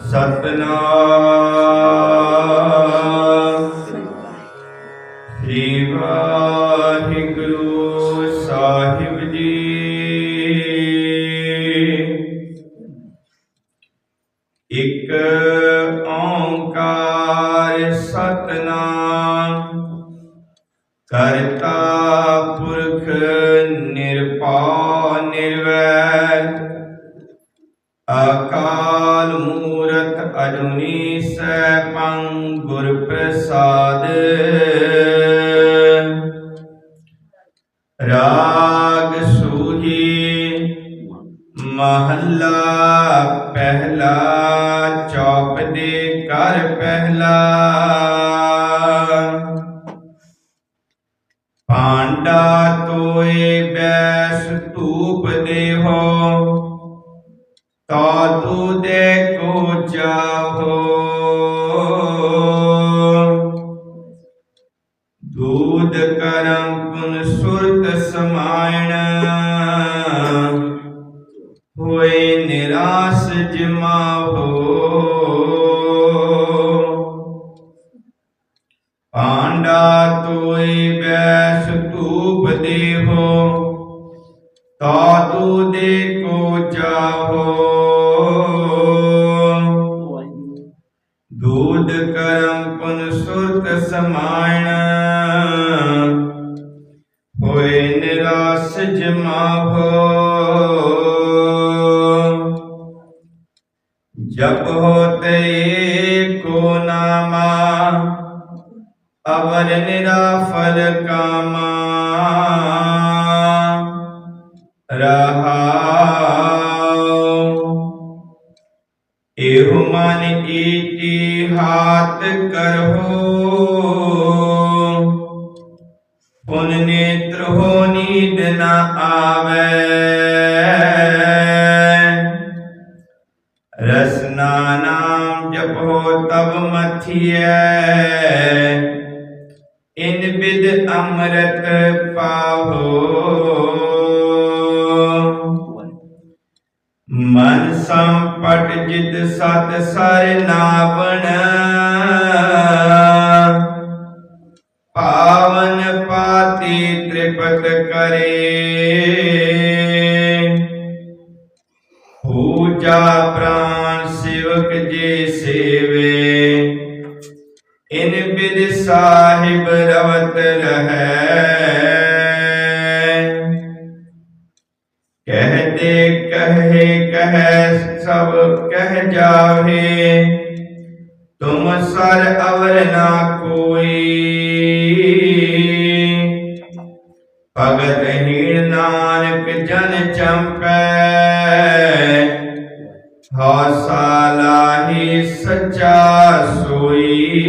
ਸਤਨਾਮ। ਸ੍ਰੀ ਵਾਹਿਗੁਰੂ ਸਾਹਿਬ ਜੀ। ਇੱਕ ਓੰਕਾਰ ਸਤਨਾਮ ਕਰਤਾ ਪੁਰਖ ਨਿਰਭਉ ਮੂਰਤ ਅਜੂਨੀ ਸੈਭੰ ਗੁਰ ਪ੍ਰਸਾਦ ਰਾਗ ਸੂਹੀ ਮਹੱਲਾ ਪਹਿਲਾ, ਚੌਪ ਦੇ ਕਰ ਪਹਿਲਾ। ਪਾਂਡਾ ਤੋਏ ਬੈਸ ਧੂਪ ਦੇ ਹੋ ਤਾ ਤੂ ਦੇ ਕੋ ਚਾਹੋ। ਦੂਧ ਕਰਮ ਪੁਨ ਸੁਰਤ ਸਮਾਇਣ। ਹੋਏ ਨਿਰਾਸ ਜਮਾਹੋ ਪਾਂਡਾ ਤੋਏ ਬੈਸ ਧੂਪ ਦੇਹੋ। ਤਾ ਤੂ ਦੇ ਕੋ ਚਾਹੋ। ਦੂਧ ਕਰਮ ਪੁਨ ਸੁਰਤ ਸਮਾਇਣ। ਹੋਏ ਨਿਰਾਸ ਜਮਾਹੋ। ਜਪ ਹੋਤੇ ਕੋ ਨਾਮਾ, ਅਵਰ ਨਿਰਾਫਲ ਕਾਮਾ। ਰਹਾਉ ਹਾਥ ਕਰੋ। ਪੁਨ ਨੇਤਰ ਹੋ ਨੀਂਦ ਨਾ ਆਵੇ। ਰਸਨਾ ਨਾਮ ਜਪੋ ਤਬ ਮਥਿਐ। ਇਨ ਬਿਦ ਅੰਮ੍ਰਿਤ ਪਾਹੋ। ਸੰਪਟ ਜਿਤ ਸਤ ਸਰ ਪਾਵਨ ਪਾਤੀ ਤ੍ਰਿਪਤ ਕਰੇ। ਪੂਜਾ ਪ੍ਰਾਨ ਸ਼ਿਵਕ ਜੇ ਸੇਵੇ। ਇਨ ਬਿਦ ਸਾਹਿਬ ਰਵਤ ਰਹੇ। ਕਹੇ, ਕਹਿ ਸਭ, ਕਹਿ ਜਾਵੇ ਤੁਮ ਸਰ ਅਵਰ ਨਾ ਕੋਈ। ਭਗਤ ਹੀਣ ਨਾਨਕ ਜਨ ਚੰਪੈ। ਹਉਸਾ ਲਾਹੀ ਸੱਚਾ ਸੋਈ।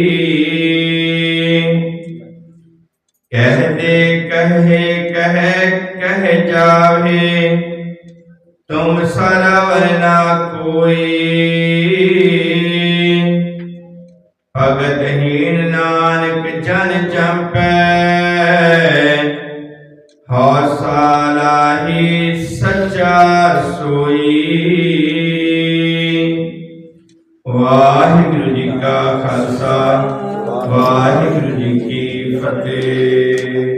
ਕਹਤੇ, ਕਹੇ, ਕਹਿ ਕਹਿ ਜਾਵੇ ਤੁਮ ਸਰਵਰ ਨਾ ਕੋਈ ਭਗਤ ਹੀਣ ਨਾਨਕ ਜਨ ਚੰਪੈ ਹਉਸਾ ਲਾਹੀ ਸੱਚਾ ਸੋਈ ਵਾਹਿਗੁਰੂ ਜੀ ਕਾ ਖਾਲਸਾ ਵਾਹਿਗੁਰੂ ਜੀ ਕੀ ਫਤਿਹ